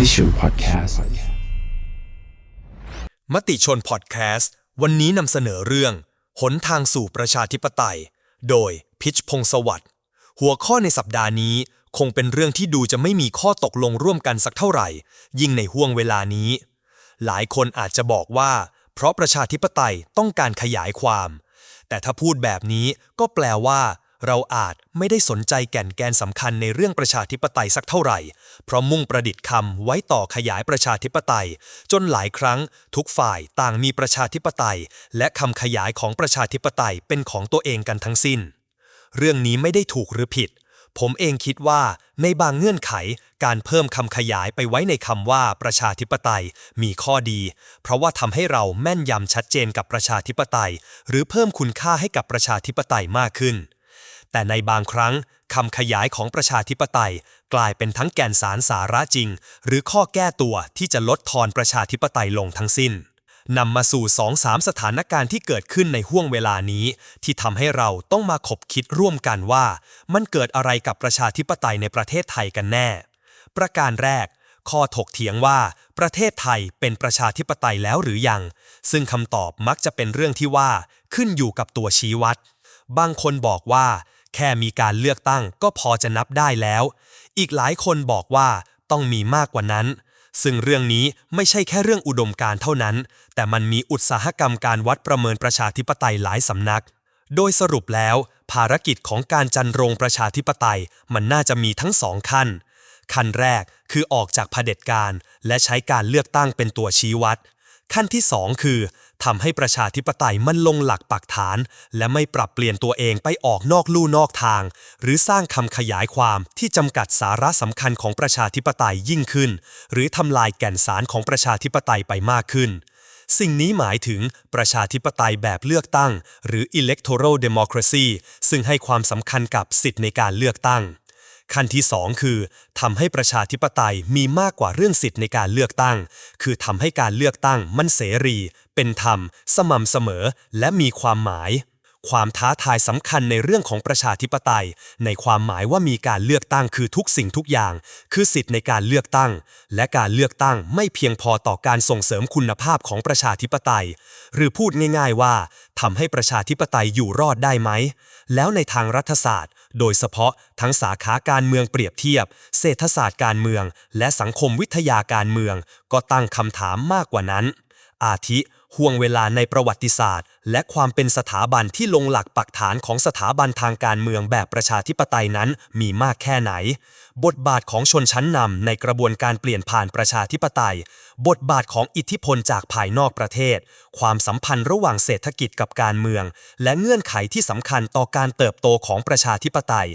มติชน Podcast มติชนพอดแคสต์ วันนี้นำเสนอเรื่อง หนทางสู่ประชาธิปไตย โดยพิชพงศ์สวัสด์หัวข้อในสัปดาห์นี้คงเป็นเรื่องที่ดูจะไม่มีข้อตกลงร่วมกันสักเท่าไหร่ ยิ่งในห่วงเวลานี้ หลายคนอาจจะบอกว่า เพราะประชาธิปไตยต้องการขยายความ แต่ถ้าพูดแบบนี้ก็แปลว่า เราอาจไม่ได้สนใจแก่นแกนสำคัญในเรื่องประชาธิปไตยสักเท่าไหร่ เพราะมุ่งประดิษฐ์คำไว้ต่อขยายประชาธิปไตย จนหลายครั้ง ทุกฝ่ายต่างมีประชาธิปไตย และคำขยายของประชาธิปไตยเป็นของตัวเองกันทั้งสิ้น เรื่องนี้ไม่ได้ถูกหรือผิด ผมเองคิดว่าในบางเงื่อนไข การเพิ่มคำขยายไปไว้ในคำว่าประชาธิปไตยมีข้อดี เพราะว่าทำให้เราแม่นยำชัดเจนกับประชาธิปไตย หรือเพิ่มคุณค่าให้กับประชาธิปไตยมากขึ้น แต่ในบางครั้งคำขยายของประชาธิปไตย กลายเป็นทั้งแก่นสารสาระจริง หรือข้อแก้ตัวที่จะลดทอนประชาธิปไตยลงทั้งสิ้นนำมาสู่สองสามสถานการณ์ที่เกิดขึ้นในห่วงเวลานี้ ที่ทำให้เราต้องมาขบคิดร่วมกันว่า มันเกิดอะไรกับประชาธิปไตยในประเทศไทยกันแน่ ประการแรก ข้อถกเถียงว่า ประเทศไทยเป็นประชาธิปไตยแล้วหรือยัง ซึ่งคำตอบมักจะเป็นเรื่องที่ว่า ขึ้นอยู่กับตัวชี้วัด บางคนบอกว่า แค่มีการเลือกตั้งก็พอจะนับได้แล้ว อีกหลายคนบอกว่าต้องมีมากกว่านั้น ซึ่งเรื่องนี้ไม่ใช่แค่เรื่องอุดมการเท่านั้น แต่มันมีอุตสาหกรรมการวัดประเมินประชาธิปไตยหลายสำนัก โดยสรุปแล้ว ภารกิจของการจันโรงประชาธิปไตย มันน่าจะมีทั้งสองขั้น ขั้นแรกคือออกจากเผด็จการ และใช้การเลือกตั้งเป็นตัวชี้วัด ขั้นที่สองคือทำให้ประชาธิปไตยมันลงหลักปักฐาน และไม่ปรับเปลี่ยนตัวเองไปออกนอกลู่นอกทาง หรือสร้างคำขยายความที่จำกัดสาระสำคัญของประชาธิปไตยยิ่งขึ้น หรือทำลายแก่นสารของประชาธิปไตยไปมากขึ้น สิ่งนี้หมายถึงประชาธิปไตยแบบเลือกตั้ง หรือ electoral democracy ซึ่งให้ความสำคัญกับสิทธิในการเลือกตั้ง ขั้นที่ 2 คือทำให้ประชาธิปไตยมีมากกว่าเรื่องสิทธิ์ในการเลือกตั้ง คือทำให้การเลือกตั้งมันเสรี เป็นธรรม สม่ำเสมอ และมีความหมาย ความท้าทายสำคัญในเรื่องของประชาธิปไตย ในความหมายว่ามีการเลือกตั้งคือทุกสิ่งทุกอย่าง คือสิทธิ์ในการเลือกตั้ง และการเลือกตั้งไม่เพียงพอต่อการส่งเสริมคุณภาพของประชาธิปไตย หรือพูดง่ายๆว่าทำให้ประชาธิปไตยอยู่รอดได้ไหม แล้วในทางรัฐศาสตร์ โดยเฉพาะทั้งสาขาการเมืองเปรียบเทียบ เศรษฐศาสตร์การเมือง และสังคมวิทยาการเมือง ก็ตั้งคำถามมากกว่านั้น อาทิ ห่วงเวลาในประวัติศาสตร์ และความเป็นสถาบันที่ลงหลักปักฐานของสถาบันทางการเมืองแบบประชาธิปไตยนั้นมีมากแค่ไหน บทบาทของชนชั้นนำในกระบวนการเปลี่ยนผ่านประชาธิปไตย บทบาทของอิทธิพลจากภายนอกประเทศ ความสัมพันธ์ระหว่างเศรษฐกิจกับการเมือง และเงื่อนไขที่สำคัญต่อการเติบโตของประชาธิปไตย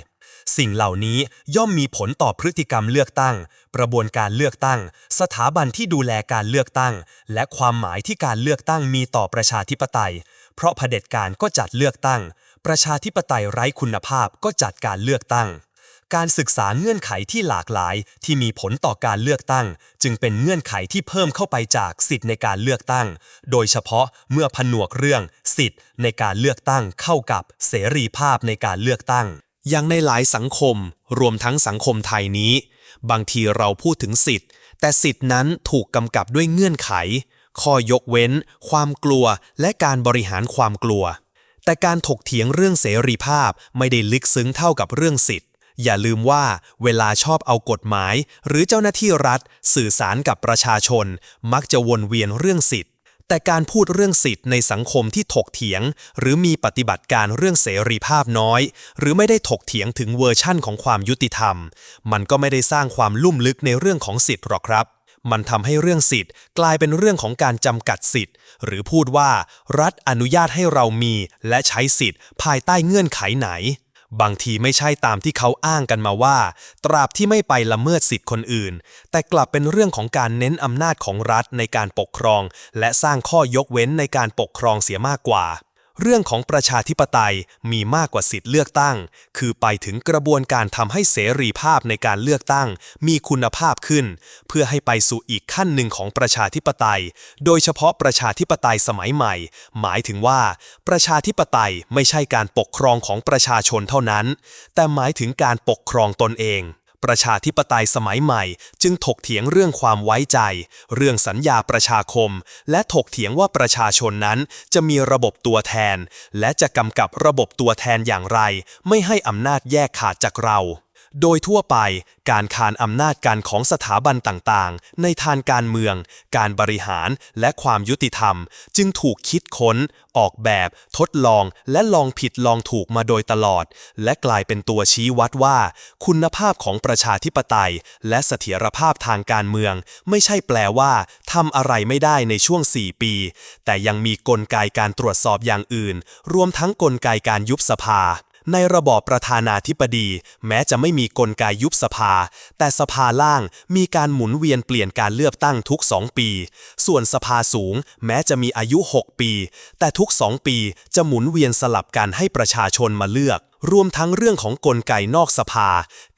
สิ่งเหล่านี้ย่อมมีผลต่อพฤติกรรมเลือกตั้ง กระบวนการเลือกตั้ง สถาบันที่ดูแลการเลือกตั้ง และความหมายที่การเลือกตั้งมีต่อประชาธิปไตย เพราะเผด็จการก็จัดเลือกตั้ง ประชาธิปไตยไร้คุณภาพก็จัดการเลือกตั้งการศึกษาเงื่อนไขที่หลากหลายที่มีผลต่อการเลือกตั้ง จึงเป็นเงื่อนไขที่เพิ่มเข้าไปจากสิทธิในการเลือกตั้ง โดยเฉพาะเมื่อผนวกเรื่อง สิทธิในการเลือกตั้งเข้ากับเสรีภาพในการเลือกตั้ง อย่างในหลายสังคมรวมทั้งสังคมไทยนี้ บางทีเราพูดถึงสิทธิ์ แต่สิทธินั้นถูกกำกับด้วยเงื่อนไข ข้อยกเว้น ความกลัว และการบริหารความกลัว แต่การถกเถียงเรื่องเสรีภาพไม่ได้ลึกซึ้งเท่ากับเรื่องสิทธิ์ อย่าลืมว่าเวลาชอบเอากฎหมาย หรือเจ้าหน้าที่รัฐ สื่อสารกับประชาชน มักจะวนเวียนเรื่องสิทธิ์ แต่การพูดเรื่องสิทธิ์ในสังคมที่ถกเถียง หรือมีปฏิบัติการเรื่องเสรีภาพน้อย หรือไม่ได้ถกเถียงถึงเวอร์ชั่นของความยุติธรรม มันก็ไม่ได้สร้างความลุ่มลึกในเรื่องของสิทธิ์หรอกครับ มันทำให้เรื่องสิทธิ์ กลายเป็นเรื่องของการจำกัดสิทธิ์ หรือพูดว่า รัฐอนุญาตให้เรามี และใช้สิทธิ์ ภายใต้เงื่อนไขไหน บางทีไม่ใช่ตามที่เขาอ้างกันมาว่า ตราบที่ไม่ไปละเมิดสิทธิ์คนอื่น แต่กลับเป็นเรื่องของการเน้นอำนาจของรัฐในการปกครอง และสร้างข้อยกเว้นในการปกครองเสียมากกว่า เรื่องของประชาธิปไตยมีมากกว่าสิทธิ์เลือกตั้ง คือไปถึงกระบวนการทำให้เสรีภาพในการเลือกตั้ง มีคุณภาพขึ้น เพื่อให้ไปสู่อีกขั้นหนึ่งของประชาธิปไตย โดยเฉพาะประชาธิปไตยสมัยใหม่ หมายถึงว่า ประชาธิปไตยไม่ใช่การปกครองของประชาชนเท่านั้น แต่หมายถึงการปกครองตนเอง ประชาธิปไตยสมัยใหม่ จึงถกเถียงเรื่องความไว้ใจ เรื่องสัญญาประชาคม และถกเถียงว่าประชาชนนั้นจะมีระบบตัวแทน และจะกำกับระบบตัวแทนอย่างไร ไม่ให้อำนาจแยกขาดจากเรา โดยทั่วไปการคานอำนาจการของสถาบันต่างๆ ในทางการเมือง การบริหารและความยุติธรรม จึงถูกคิดค้น ออกแบบ ทดลองและลองผิดลองถูกมาโดยตลอด และกลายเป็นตัวชี้วัดว่า คุณภาพของประชาธิปไตย และเสถียรภาพทางการเมือง ไม่ใช่แปลว่าทำอะไรไม่ได้ในช่วง 4 ปี แต่ยังมีกลไกการตรวจสอบอย่างอื่น รวมทั้งกลไกการยุบสภา ในระบอบประธานาธิบดี แม้จะไม่มีกลไกยุบสภา แต่สภาล่างมีการหมุนเวียนเปลี่ยนการเลือกตั้งทุก 2 ปี ส่วนสภาสูง แม้จะมีอายุ 6 ปี แต่ทุก 2 ปีจะหมุนเวียนสลับกันให้ประชาชนมาเลือก รวมทั้งเรื่องของกลไกนอกสภา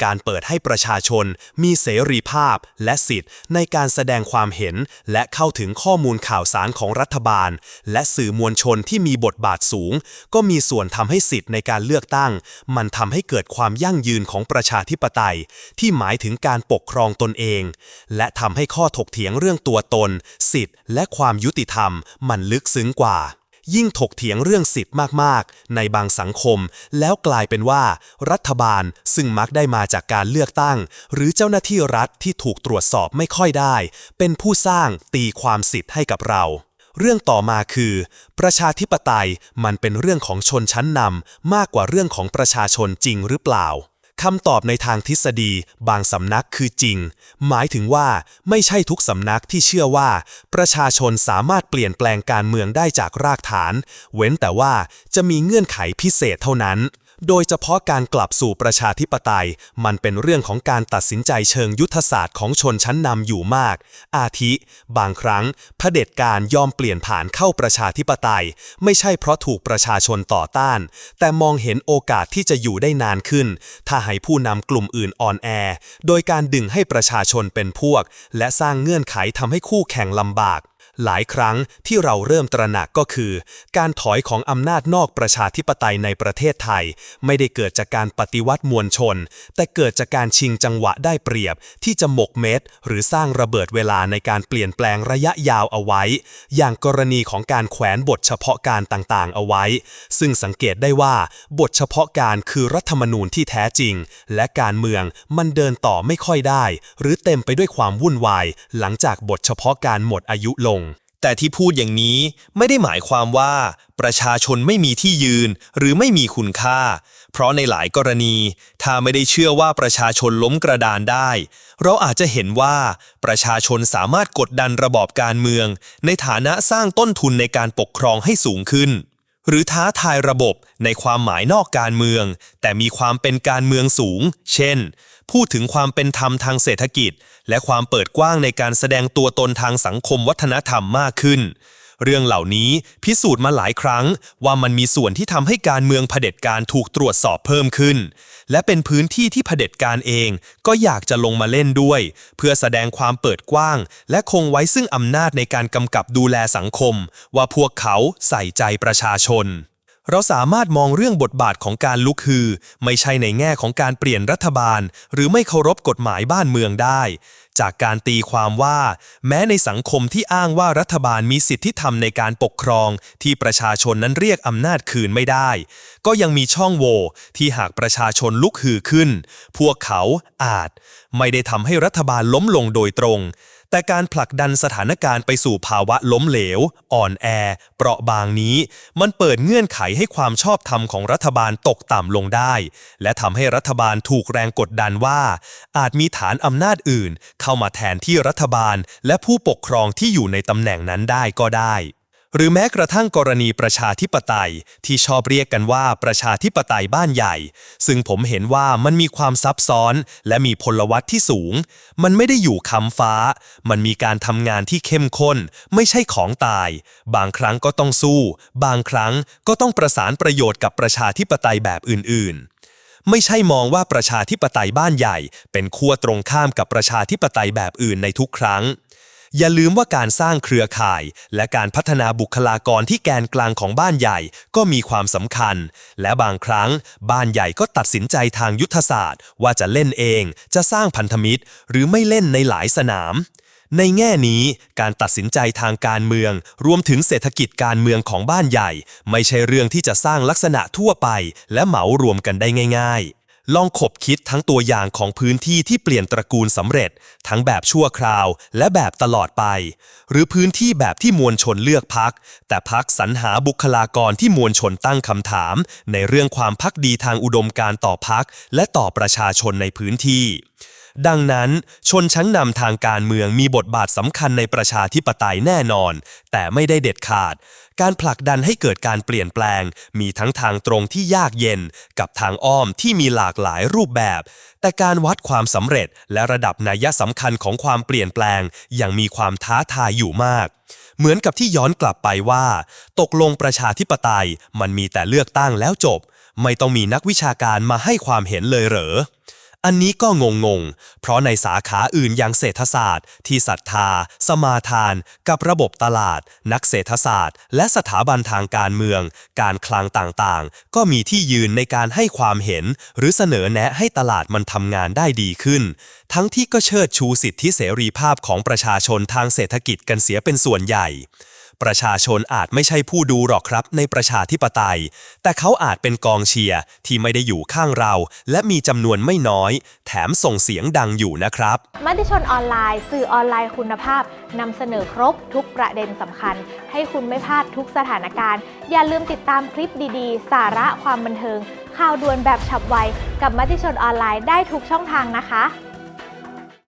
การเปิดให้ประชาชน มีเสรีภาพและสิทธิ์ ในการแสดงความเห็น และเข้าถึงข้อมูลข่าวสารของรัฐบาล และสื่อมวลชนที่มีบทบาทสูง ก็มีส่วนทำให้สิทธิ์ในการเลือกตั้ง มันทำให้เกิดความยั่งยืนของประชาธิปไตย ที่หมายถึงการปกครองตนเอง และทำให้ข้อถกเถียงเรื่องตัวตน สิทธิ์ และความยุติธรรม มันลึกซึ้งกว่า ยิ่งถกเถียงเรื่องสิทธิ์มากๆ ในบางสังคม แล้วกลายเป็นว่า รัฐบาลซึ่งมักได้มาจากการเลือกตั้ง หรือเจ้าหน้าที่รัฐที่ถูกตรวจสอบไม่ค่อยได้ เป็นผู้สร้างตีความสิทธิ์ให้กับเราเรื่องต่อมาคือ ประชาธิปไตยมันเป็นเรื่องของชนชั้นนำมากกว่าเรื่องของประชาชนจริงหรือเปล่า คำตอบในทางทฤษฎีบางสำนักคือจริง หมายถึงว่าไม่ใช่ทุกสำนักที่เชื่อว่า ประชาชนสามารถเปลี่ยนแปลงการเมืองได้จากรากฐาน เว้นแต่ว่าจะมีเงื่อนไขพิเศษเท่านั้น โดยเฉพาะการกลับสู่ประชาธิปไตย มันเป็นเรื่องของการตัดสินใจเชิงยุทธศาสตร์ของชนชั้นนำอยู่มาก อาทิ บางครั้งเผด็จการยอมเปลี่ยนผ่านเข้าประชาธิปไตย ไม่ใช่เพราะถูกประชาชนต่อต้าน แต่มองเห็นโอกาสที่จะอยู่ได้นานขึ้น ถ้าให้ผู้นำกลุ่มอื่นอ่อนแอ โดยการดึงให้ประชาชนเป็นพวก และสร้างเงื่อนไขทำให้คู่แข่งลำบาก หลายครั้งที่เราเริ่มตระหนักก็คือ การถอยของอำนาจนอกประชาธิปไตยในประเทศไทย ไม่ได้เกิดจากการปฏิวัติมวลชน แต่เกิดจากการชิงจังหวะได้เปรียบ ที่จะหมกเม็ดหรือสร้างระเบิดเวลาในการเปลี่ยนแปลงระยะยาวเอาไว้ อย่างกรณีของการแขวนบทเฉพาะการต่างๆ เอาไว้ ซึ่งสังเกตได้ว่า บทเฉพาะการคือรัฐธรรมนูญที่แท้จริง และการเมืองมันเดินต่อไม่ค่อยได้ หรือเต็มไปด้วยความวุ่นวาย หลังจากบทเฉพาะการหมดอายุลง แต่ที่พูดอย่างนี้ไม่ได้หมายความว่า ประชาชนไม่มีที่ยืนหรือไม่มีคุณค่า เพราะในหลายกรณี ถ้าไม่ได้เชื่อว่าประชาชนล้มกระดานได้ เราอาจจะเห็นว่า ประชาชนสามารถกดดันระบอบการเมือง ในฐานะสร้างต้นทุนในการปกครองให้สูงขึ้น หรือท้าทายระบบในความหมายนอกการเมือง แต่มีความเป็นการเมืองสูง เช่น พูดถึงความเป็นธรรมทางเศรษฐกิจ และความเปิดกว้างในการแสดงตัวตนทางสังคมวัฒนธรรมมากขึ้น เรื่องเหล่านี้พิสูจน์มาหลายครั้ง ว่ามันมีส่วนที่ทำให้การเมืองเผด็จการถูกตรวจสอบเพิ่มขึ้น และเป็นพื้นที่ที่เผด็จการเอง ก็อยากจะลงมาเล่นด้วย เพื่อแสดงความเปิดกว้าง และคงไว้ซึ่งอำนาจในการกำกับดูแลสังคม ว่าพวกเขาใส่ใจประชาชน เราสามารถมองเรื่องบทบาทของการลุกฮือ ไม่ใช่ในแง่ของการเปลี่ยนรัฐบาล หรือไม่เคารพกฎหมายบ้านเมืองได้ จากการตีความว่า แม้ในสังคมที่อ้างว่ารัฐบาลมีสิทธิธรรมในการปกครอง ที่ประชาชนนั้นเรียกอำนาจคืนไม่ได้ ก็ยังมีช่องโหว่ที่หากประชาชนลุกฮือขึ้น พวกเขาอาจ ไม่ได้ทำให้รัฐบาลล้มลงโดยตรง แต่การผลักดันสถานการณ์ไปสู่ภาวะล้มเหลว อ่อนแอ เปราะบางนี้ มันเปิดเงื่อนไขให้ความชอบธรรมของรัฐบาลตกต่ำลงได้ และทำให้รัฐบาลถูกแรงกดดันว่า อาจมีฐานอำนาจอื่น เข้ามาแทนที่รัฐบาลและผู้ปกครองที่อยู่ในตำแหน่งนั้นได้ก็ได้ หรือแม้กระทั่งกรณีประชาธิปไตยที่ชอบเรียกกันว่าประชาธิปไตยบ้านใหญ่ ซึ่งผมเห็นว่ามันมีความซับซ้อน และมีพลวัตที่สูง มันไม่ได้อยู่คำฟ้า มันมีการทำงานที่เข้มข้น ไม่ใช่ของตาย บางครั้งก็ต้องสู้ บางครั้งก็ต้องประสานประโยชน์กับประชาธิปไตยแบบอื่น ๆไม่ใช่มองว่าประชาธิปไตยบ้านใหญ่ เป็นขั้วตรงข้ามกับประชาธิปไตยแบบอื่นในทุกครั้ง อย่าลืมว่าการสร้างเครือข่าย และการพัฒนาบุคลากรที่แกนกลางของบ้านใหญ่ก็มีความสำคัญ และบางครั้ง บ้านใหญ่ก็ตัดสินใจทางยุทธศาสตร์ ว่าจะเล่นเอง จะสร้างพันธมิตร หรือไม่เล่นในหลายสนาม ในแง่นี้ การตัดสินใจทางการเมือง รวมถึงเศรษฐกิจการเมืองของบ้านใหญ่ ไม่ใช่เรื่องที่จะสร้างลักษณะทั่วไป และเหมารวมกันได้ง่าย ๆ ลองขบคิดทั้งตัวอย่างของพื้นที่ที่เปลี่ยนตระกูลสำเร็จ ทั้งแบบชั่วคราวและแบบตลอดไป หรือพื้นที่แบบที่มวลชนเลือกพัก แต่พักสรรหาบุคลากรที่มวลชนตั้งคำถาม ในเรื่องความพักดีทางอุดมการต่อพักและต่อประชาชนในพื้นที่ ดังนั้นชนชั้นนำทางการเมืองมีบทบาทสำคัญในประชาธิปไตยแน่นอน แต่ไม่ได้เด็ดขาด การผลักดันให้เกิดการเปลี่ยนแปลง มีทั้งทางตรงที่ยากเย็น กับทางอ้อมที่มีหลากหลายรูปแบบ แต่การวัดความสำเร็จและระดับนัยสำคัญของความเปลี่ยนแปลงยังมีความท้าทายอยู่มากเหมือนกับที่ย้อนกลับไปว่า ตกลงประชาธิปไตยมันมีแต่เลือกตั้งแล้วจบ ไม่ต้องมีนักวิชาการมาให้ความเห็นเลยเหรอ อันนี้ก็งงงๆเพราะในสาขาอื่นอย่างเศรษฐศาสตร์ ที่ศรัทธา สมาทาน กับระบบตลาด นักเศรษฐศาสตร์ และสถาบันทางการเมือง การคลังต่างๆ ก็มีที่ยืนในการให้ความเห็น หรือเสนอแนะให้ตลาดมันทำงานได้ดีขึ้น ทั้งที่ก็เชิดชูสิทธิเสรีภาพของประชาชนทางเศรษฐกิจกันเสียเป็นส่วนใหญ่ ประชาชนอาจไม่ใช่ผู้ดูหรอกครับในประชาธิปไตย แต่เขาอาจเป็นกองเชียร์ที่ไม่ได้อยู่ข้างเรา และมีจำนวนไม่น้อย แถมส่งเสียงดังอยู่นะครับ มติชนออนไลน์ สื่อออนไลน์คุณภาพนำเสนอครบทุกประเด็นสำคัญ ให้คุณไม่พลาดทุกสถานการณ์ อย่าลืมติดตามคลิปดีๆ สาระความบันเทิงข่าวด่วนแบบฉับไว กับมติชนออนไลน์ได้ทุกช่องทางนะคะ